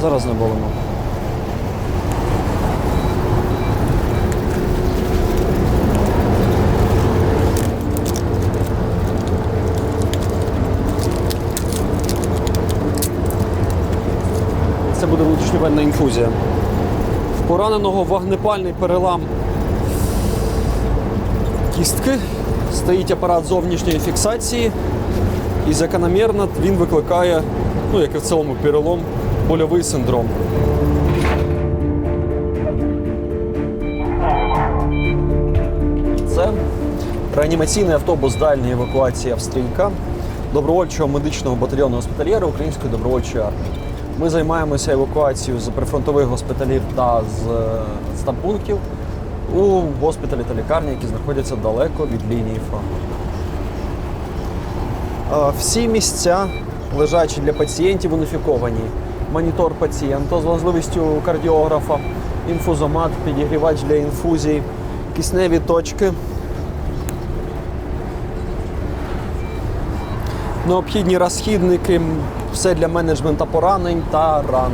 Зараз не болимо. Це буде внутрішньовенна інфузія. В пораненого вогнепальний перелам кістки. Стоїть апарат зовнішньої фіксації, і закономірно він викликає, ну як і в цілому перелом, больовий синдром. Це реанімаційний автобус дальньої евакуації Австрійка добровольчого медичного батальйону госпітальєра Української добровольчої армії. Ми займаємося евакуацією з прифронтових госпіталів та з е, у госпіталі та лікарні, які знаходяться далеко від лінії фронту. Всі місця лежачі для пацієнтів уніфіковані. Монітор пацієнта з можливістю кардіографа, інфузомат, підігрівач для інфузій, кисневі точки. Необхідні розхідники, все для менеджменту поранень та ран.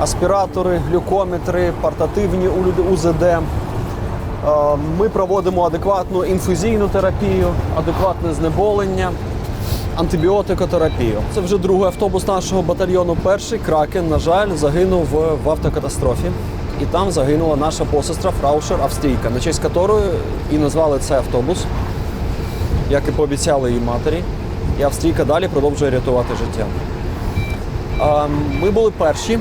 Аспіратори, глюкометри, портативні УЗД. Е, Ми проводимо адекватну інфузійну терапію, адекватне знеболення, антибіотикотерапію. Це вже другий автобус нашого батальйону. Перший кракен, на жаль, загинув в, автокатастрофі. І там загинула наша посестра Фраушер Австрійка, на честь якої і назвали цей автобус, як і пообіцяли її матері. І Австрійка далі продовжує рятувати життя. Ми були перші.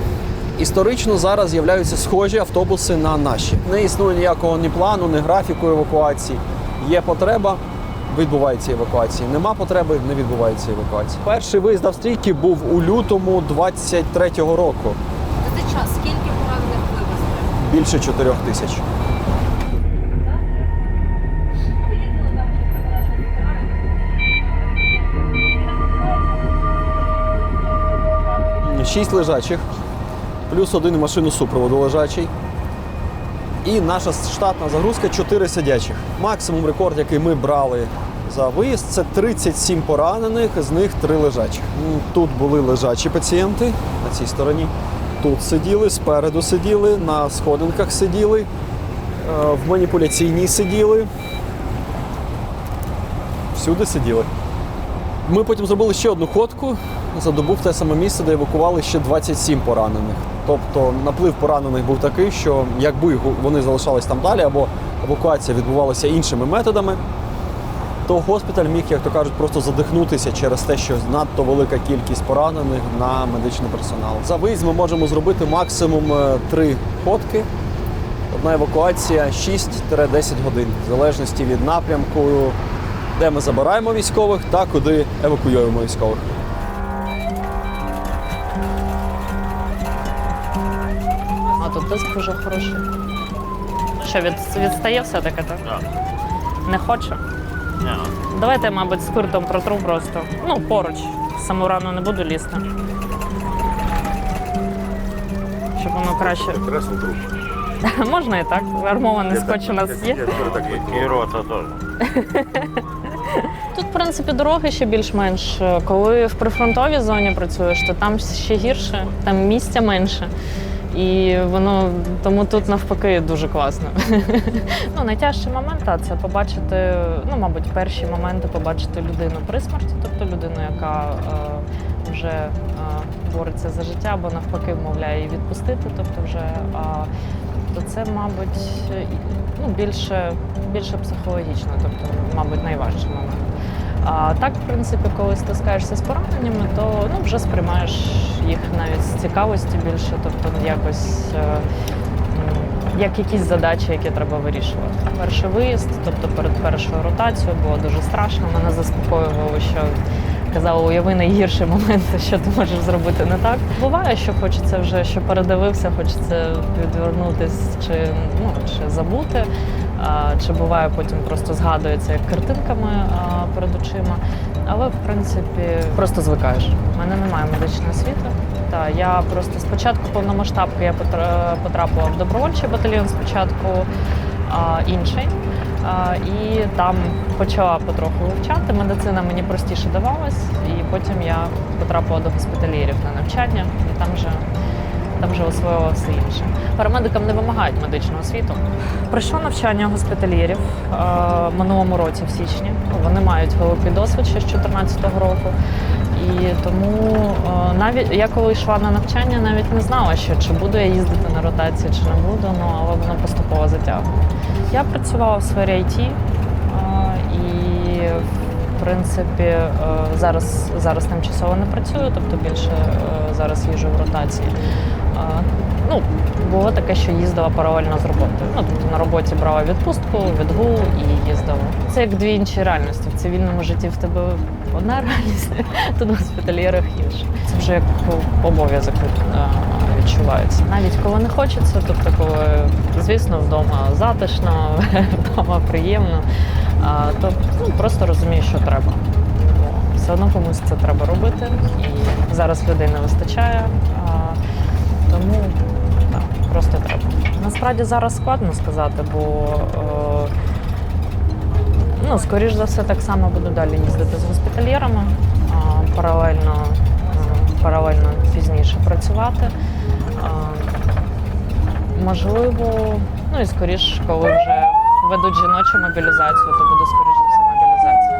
Історично зараз з'являються схожі автобуси на наші. Не існує ніякого ні плану, ні графіку евакуації. Є потреба, відбувається евакуація. Нема потреби, не відбувається евакуація. Перший виїзд Австрійки був у лютому 23-го року. За цей час скільки поранених вивезли? Більше 4 тисяч. Шість лежачих, плюс один машину супроводу лежачий. І наша штатна загрузка 4 сидячих. Максимум рекорд, який ми брали за виїзд, це 37 поранених, з них 3 лежачих. Тут були лежачі пацієнти на цій стороні. Тут сиділи, спереду сиділи, на сходинках сиділи, е, в маніпуляційній сиділи. Всюди сиділи. Ми потім зробили ще одну ходку за добу в те саме місце, де евакували ще 27 поранених. Тобто наплив поранених був такий, що якби вони залишались там далі, або евакуація відбувалася іншими методами, то госпіталь міг, як то кажуть, просто задихнутися через те, що надто велика кількість поранених на медичний персонал. За виїзд ми можемо зробити максимум е, три ходки. Одна евакуація 6-10 годин, в залежності від напрямку, де ми забираємо військових та куди евакуюємо військових. А тут диск дуже хороший. Що, від, відстає все-таки, так? Так. Не хоче? Ні, Давайте, мабуть, спиртом протру просто. Ну, поруч. Саму рану не буду лізти. Щоб воно краще. Можна і так. Армований скотч у нас є. і рота теж. Тут, в принципі, дороги ще більш-менш. Коли в прифронтовій зоні працюєш, то там ще гірше, там місця менше. І воно тому тут навпаки дуже класно. ну, найтяжчий момент та, це побачити, ну, мабуть, перші моменти побачити людину при смерті, тобто людину, яка е, вже е, бореться за життя, або навпаки вмовляє її відпустити. Тобто вже е, то це, мабуть, ну, більше, більше психологічно, тобто, мабуть, найважчий момент. А так, в принципі, коли стискаєшся з пораненнями, то ну, вже сприймаєш їх навіть з цікавості більше, тобто якось е, як якісь задачі, які треба вирішувати. Перший виїзд, тобто перед першою ротацією, було дуже страшно. Мене заспокоювало, що казали, уяви найгірший момент, що ти можеш зробити не так. Буває, що хочеться вже, що передивився, хочеться відвернутись чи, ну, чи забути. Чи буває потім просто згадується як картинками перед очима. Але в принципі просто звикаєш. У мене немає медичної освіти. Та я просто спочатку повномасштабки я потрапила в добровольчий батальйон спочатку а, інший. А, і там почала потроху вивчати. Медицина мені простіше давалась, і потім я потрапила до госпіталірів на навчання, і там вже там вже освоював все інше. Парамедикам не вимагають медичного освіту. Пройшов навчання госпітальєрів е, в минулому році, в січні. Вони мають великий досвід ще з 2014 року. І тому е, навіть я коли йшла на навчання, навіть не знала, що чи буду я їздити на ротації, чи не буду, ну але воно поступово затягує. Я працювала в сфері IT е, і в принципі зараз, зараз тимчасово не працюю, тобто більше зараз їжджу в ротації. Ну, було таке, що їздила паралельно з роботою. Ну, тобто на роботі брала відпустку, відгул і їздила. Це як дві інші реальності. В цивільному житті в тебе одна реальність, тут в госпітальєрах інша. Це вже як обов'язок е, відчувається. Навіть коли не хочеться, тобто коли, звісно, вдома затишно, вдома приємно, то ну, просто розумієш, що треба. Все одно комусь це треба робити, і зараз людей не вистачає. Тому так, просто треба. Насправді зараз складно сказати, бо е, ну, скоріш за все, так само буду далі їздити з госпітальєрами, а, паралельно, е, паралельно пізніше працювати. А, можливо, ну і скоріш, коли вже ведуть жіночу мобілізацію, то буде скоріш за все мобілізація.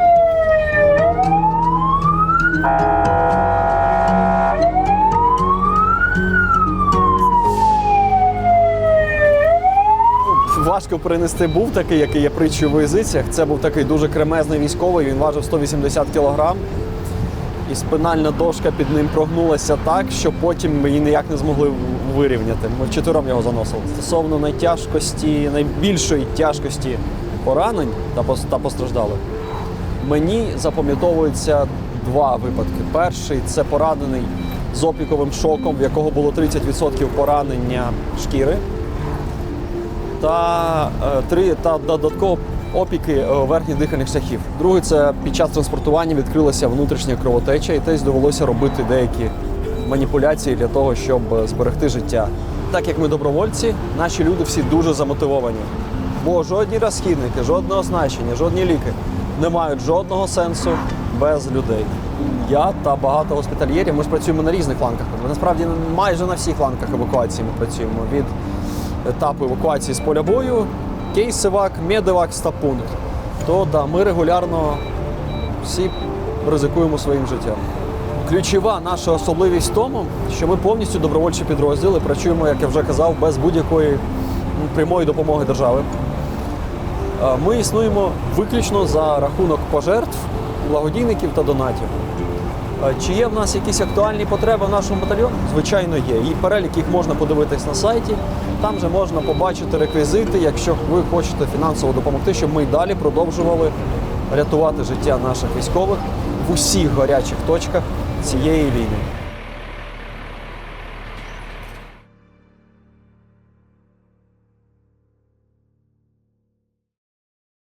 Важко перенести був такий, який я притчу в язицях. Це був такий дуже кремезний військовий, він важив 180 кілограм. І спинальна дошка під ним прогнулася так, що потім її ніяк не змогли вирівняти. Ми вчетвером його заносили. Стосовно найтяжкості, найбільшої тяжкості поранень та постраждалих, мені запам'ятовуються два випадки. Перший це поранений з опіковим шоком, в якого було 30% поранення шкіри та е, три та додатково опіки е, верхніх дихальних шляхів. Другий це під час транспортування відкрилася внутрішня кровотеча, і десь довелося робити деякі маніпуляції для того, щоб е, зберегти життя. Так як ми добровольці, наші люди всі дуже замотивовані. Бо жодні розхідники, жодне оснащення, жодні ліки не мають жодного сенсу без людей. Я та багато госпітальєрів. Ми ж працюємо на різних флангах. Ми насправді майже на всіх флангах евакуації ми працюємо від етапу евакуації з поля бою, кейсивак, медивак, стабпункт. То да, ми регулярно всі ризикуємо своїм життям. Ключова наша особливість в тому, що ми повністю добровольчі підрозділи працюємо, як я вже казав, без будь-якої прямої допомоги держави. Ми існуємо виключно за рахунок пожертв, благодійників та донатів. Чи є в нас якісь актуальні потреби в нашому батальйоні? Звичайно, є. І перелік їх можна подивитись на сайті. Там же можна побачити реквізити, якщо ви хочете фінансово допомогти, щоб ми й далі продовжували рятувати життя наших військових в усіх гарячих точках цієї війни.